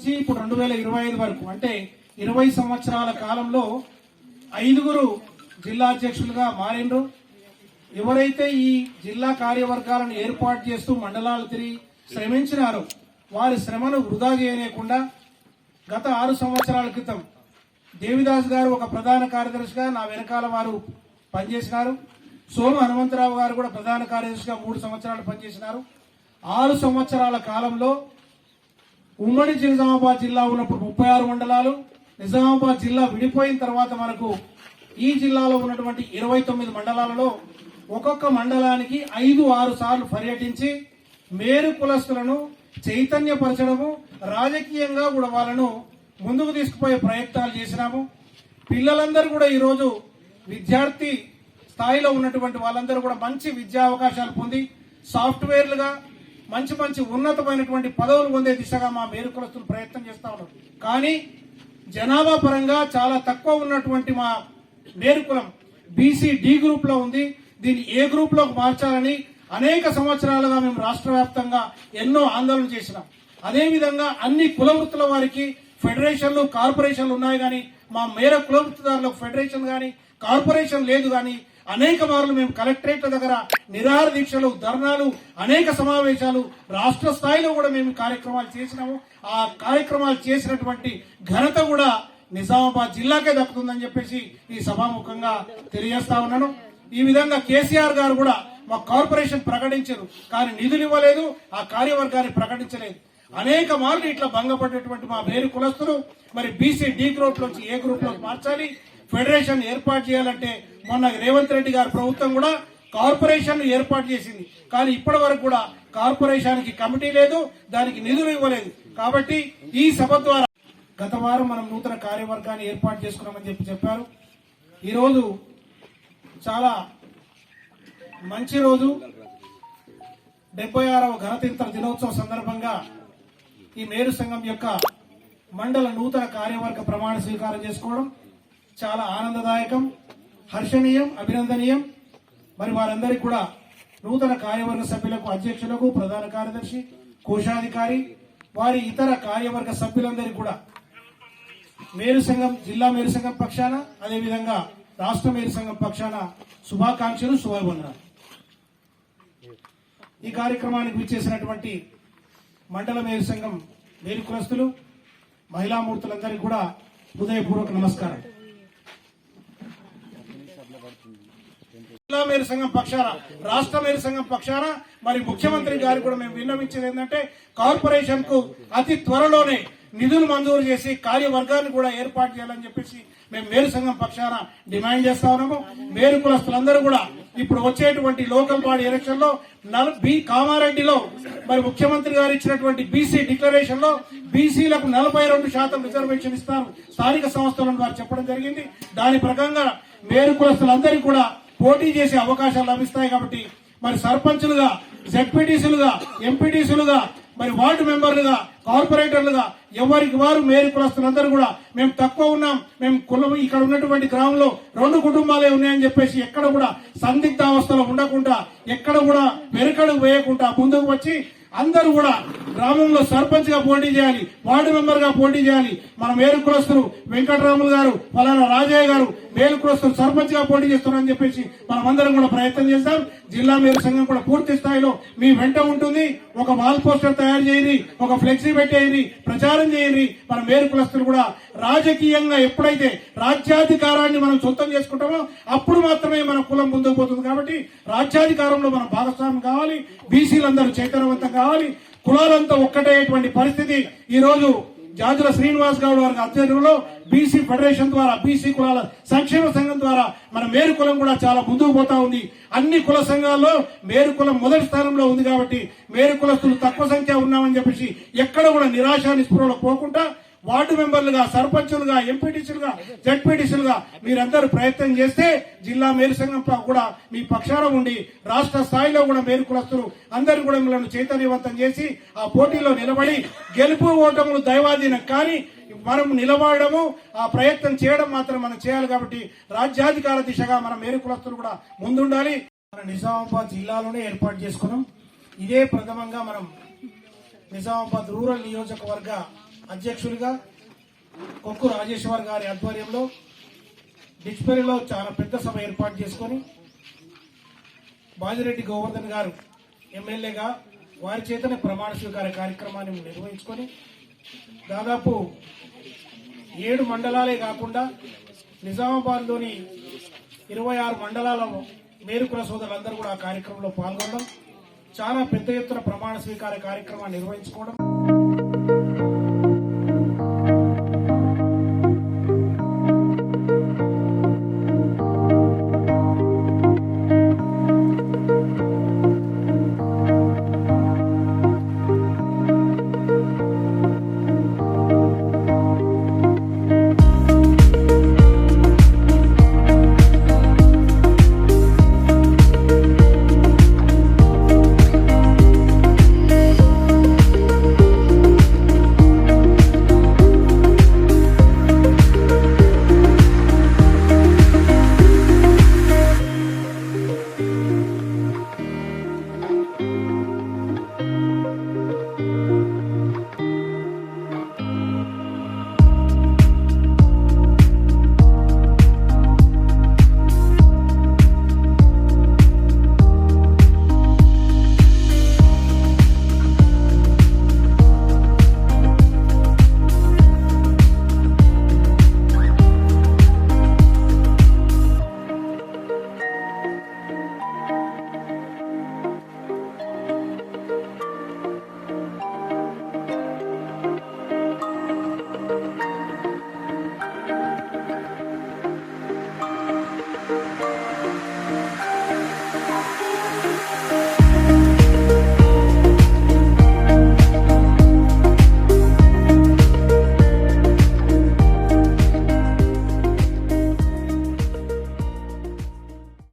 నుంచి ఇప్పుడు రెండు వేల ఇరవై ఐదు వరకు అంటే ఇరవై సంవత్సరాల కాలంలో ఐదుగురు జిల్లా అధ్యక్షులుగా మారిండ్రు. ఎవరైతే ఈ జిల్లా కార్యవర్గాలను ఏర్పాటు చేస్తూ మండలాలు తిరిగి శ్రమించినారో వారి శ్రమను వృధా చేయలేకుండా గత ఆరు సంవత్సరాల క్రితం దేవిదాస్ గారు ఒక ప్రధాన కార్యదర్శిగా నా వెనకాల వారు పనిచేసినారు. సోము హనుమంతరావు గారు కూడా ప్రధాన కార్యదర్శిగా మూడు సంవత్సరాలు పనిచేసినారు. ఆరు సంవత్సరాల కాలంలో ఉమ్మడి నిజామాబాద్ జిల్లా ఉన్నప్పుడు ముప్పై ఆరు మండలాలు నిజామాబాద్ జిల్లా విడిపోయిన తర్వాత మనకు ఈ జిల్లాలో ఉన్నటువంటి ఇరవై తొమ్మిది మండలాలలో ఒక్కొక్క మండలానికి ఐదు ఆరు సార్లు పర్యటించి మేరు కులస్తులను చైతన్యపరచడము రాజకీయంగా కూడా వాళ్ళను ముందుకు తీసుకుపోయే ప్రయత్నాలు చేసినాము. పిల్లలందరూ కూడా ఈరోజు విద్యార్థి స్థాయిలో ఉన్నటువంటి వాళ్ళందరూ కూడా మంచి విద్యా అవకాశాలు పొంది సాఫ్ట్వేర్లుగా మంచి మంచి ఉన్నతమైనటువంటి పదవులు పొందే దిశగా మా మేరు ప్రయత్నం చేస్తా ఉన్నారు. కానీ జనాభా పరంగా చాలా తక్కువ ఉన్నటువంటి మా మేరుకులం బీసీ డి గ్రూప్లో ఉంది. దీన్ని ఏ గ్రూప్లోకి మార్చాలని అనేక సంవత్సరాలుగా మేము రాష్ట్ర వ్యాప్తంగా ఎన్నో ఆందోళన చేసినాం. అదేవిధంగా అన్ని కుల వృత్తుల వారికి ఫెడరేషన్లు కార్పొరేషన్లు ఉన్నాయి కానీ మా మేర కులవృత్తిదారులకు ఫెడరేషన్ కానీ కార్పొరేషన్ లేదు కానీ అనేక మార్లు మేము కలెక్టరేట్ల దగ్గర నిరాహార దీక్షలు ధర్నాలు అనేక సమావేశాలు రాష్ట్ర స్థాయిలో కూడా మేము కార్యక్రమాలు చేసినాము. ఆ కార్యక్రమాలు చేసినటువంటి ఘనత కూడా నిజామాబాద్ జిల్లాకే దక్కుతుందని చెప్పేసి ఈ సభాముఖంగా తెలియజేస్తా ఉన్నాను. ఈ విధంగా కేసీఆర్ గారు కూడా మా కార్పొరేషన్ ప్రకటించారు. కానీ నిధులు ఇవ్వలేదు ఆ కార్యవర్గాన్ని ప్రకటించలేదు. అనేక మార్లు ఇట్లా భంగపడేటువంటి మా వేరు కులస్తులు మరి బీసీ డి గ్రూప్ నుంచి ఏ గ్రూప్లోకి మార్చాలి. ఫెడరేషన్ ఏర్పాటు చేయాలంటే మొన్న రేవంత్ రెడ్డి గారి ప్రభుత్వం కూడా కార్పొరేషన్ ఏర్పాటు చేసింది. కానీ ఇప్పటి వరకు కూడా కార్పొరేషన్కి కమిటీ లేదు దానికి నిధులు ఇవ్వలేదు. కాబట్టి ఈ సభ ద్వారా గత వారం మనం నూతన కార్యవర్గాన్ని ఏర్పాటు చేసుకున్నామని చెప్పి చెప్పారు. ఈరోజు చాలా మంచి రోజు. డెబ్బై ఆరవ గణతంత్ర దినోత్సవం సందర్భంగా ఈ మేరు సంఘం యొక్క మండల నూతన కార్యవర్గ ప్రమాణ స్వీకారం చేసుకోవడం చాలా ఆనందదాయకం హర్షణీయం అభినందనీయం. మరి వారందరికీ కూడా నూతన కార్యవర్గ సభ్యులకు అధ్యక్షులకు ప్రధాన కార్యదర్శి కోశాధికారి వారి ఇతర కార్యవర్గ సభ్యులందరికీ కూడా మేరు సంఘం జిల్లా మేరు సంఘం పక్షాన అదేవిధంగా రాష్ట్ర మేరు సంఘం పక్షాన శుభాకాంక్షలు శుభాభివందనాలు. ఈ కార్యక్రమానికి విచ్చేసినటువంటి మండల మేరు సంఘం మేరు కులస్తులు మహిళామూర్తులందరికీ కూడా హృదయపూర్వక నమస్కారం. జిల్లా మేరు సంఘం పక్షాన రాష్ట్ర మేరు సంఘం పక్షాన మరి ముఖ్యమంత్రి గారు కూడా మేము విన్నవించేది ఏంటంటే కార్పొరేషన్కు అతి త్వరలోనే నిధులు మంజూరు చేసి కార్యవర్గాన్ని కూడా ఏర్పాటు చేయాలని చెప్పేసి మేము మేరు సంఘం పక్షాన డిమాండ్ చేస్తా ఉన్నాము. మేరు కులస్తులందరూ కూడా ఇప్పుడు వచ్చేటువంటి లోకల్ బాడీ ఎలక్షన్లో నల్- బి కామారెడ్డిలో మరి ముఖ్యమంత్రి గారు ఇచ్చినటువంటి బీసీ డిక్లరేషన్లో బీసీలకు నలభై రెండు శాతం రిజర్వేషన్ ఇస్తారు స్థానిక సంస్థలను వారు చెప్పడం జరిగింది. దాని ప్రకారంగా మేరు కులస్తులందరికీ కూడా పోటీ చేసే అవకాశాలు లభిస్తాయి కాబట్టి మరి సర్పంచులుగా జెడ్పీటీసీలుగా ఎంపీటీసీలుగా మరి వార్డు మెంబర్లుగా కార్పొరేటర్లుగా ఎవరికి వారు మేరు కులస్తులందరూ కూడా మేము తక్కువ ఉన్నాం. మేము కులం ఇక్కడ ఉన్నటువంటి గ్రామంలో రెండు కుటుంబాలే ఉన్నాయని చెప్పేసి ఎక్కడ కూడా సందిగ్ధావస్థలో ఉండకుండా ఎక్కడ కూడా వెనుకడు వేయకుండా ముందుకు వచ్చి అందరూ కూడా గ్రామంలో సర్పంచ్గా పోటీ చేయాలి వార్డు మెంబర్గా పోటీ చేయాలి. మన మేలుకులస్తులు వెంకటరాములు గారు ఫలానా రాజయ్య గారు మేలుకులస్తులు సర్పంచ్గా పోటీ చేస్తున్నారని చెప్పేసి మనం అందరం కూడా ప్రయత్నం చేస్తాం. జిల్లా మేలు సంఘం కూడా పూర్తి స్థాయిలో మీ వెంట ఉంటుంది. ఒక వాల్ పోస్టర్ తయారు చేయండి ఒక ఫ్లెక్సీ పెట్టేయండి ప్రచారం చేయండి. మన మేలుకులస్తులు కూడా రాజకీయంగా ఎప్పుడైతే రాజ్యాధికారాన్ని మనం సొంతం చేసుకుంటామో అప్పుడు మాత్రమే మన కులం ముందుకు పోతుంది కాబట్టి రాజ్యాధికారంలో మనం భాగస్వామ్యం కావాలి బీసీలందరూ చైతన్యవంతం కావాలి. కులాలంతా ఒక్కటేటువంటి పరిస్థితి ఈ రోజు జాజుల శ్రీనివాస్ గౌడ్ వారి ఆధ్వర్యంలో బీసీ ఫెడరేషన్ ద్వారా బీసీ కులాల సంక్షేమ సంఘం ద్వారా మన మేరు కులం కూడా చాలా ముందుకు పోతా ఉంది. అన్ని కుల సంఘాల్లో మేరు కులం మొదటి స్థానంలో ఉంది కాబట్టి మేరు కులస్తులు తక్కువ సంఖ్య ఉన్నామని చెప్పేసి ఎక్కడ కూడా నిరాశ నిస్పృహలో పోకుండా వార్డు మెంబర్లుగా సర్పంచులుగా ఎంపీటీసీలుగా జడ్పీటీసీలుగా మీరందరూ ప్రయత్నం చేస్తే జిల్లా మేరు సంఘం కూడా మీ పక్షాన ఉండి రాష్ట్ర స్థాయిలో కూడా మేరు కులస్తులు అందరూ కూడా మిమ్మల్ని చైతన్యవంతం చేసి ఆ పోటీలో నిలబడి గెలుపు ఓటములు దైవాధీనం కానీ మనం నిలబడము ఆ ప్రయత్నం చేయడం మాత్రం మనం చేయాలి కాబట్టి రాజ్యాధికార దిశగా మన మేరు కులస్తులు కూడా ముందుండాలి. మన నిజామాబాద్ జిల్లాలోనే ఏర్పాటు చేసుకున్నాం. ఇదే ప్రథమంగా మనం నిజామాబాద్ రూరల్ నియోజకవర్గ అధ్యక్షులుగా కొక్కు రాజేశ్వర్ గారి ఆధ్వర్యంలో డిచ్పల్లిలో చాలా పెద్ద సభ ఏర్పాటు చేసుకొని బాజిరెడ్డి గోవర్ధన్ గారు ఎమ్మెల్యేగా వారి చేతనే ప్రమాణ స్వీకార కార్యక్రమాన్ని నిర్వహించుకొని దాదాపు ఏడు మండలాలే కాకుండా నిజామాబాద్లోని ఇరవై ఆరు మండలాల మేరుకుల సోదరులందరూ కూడా ఆ కార్యక్రమంలో పాల్గొనడం చాలా పెద్ద ఎత్తున ప్రమాణ స్వీకార కార్యక్రమాన్ని నిర్వహించుకోవడం.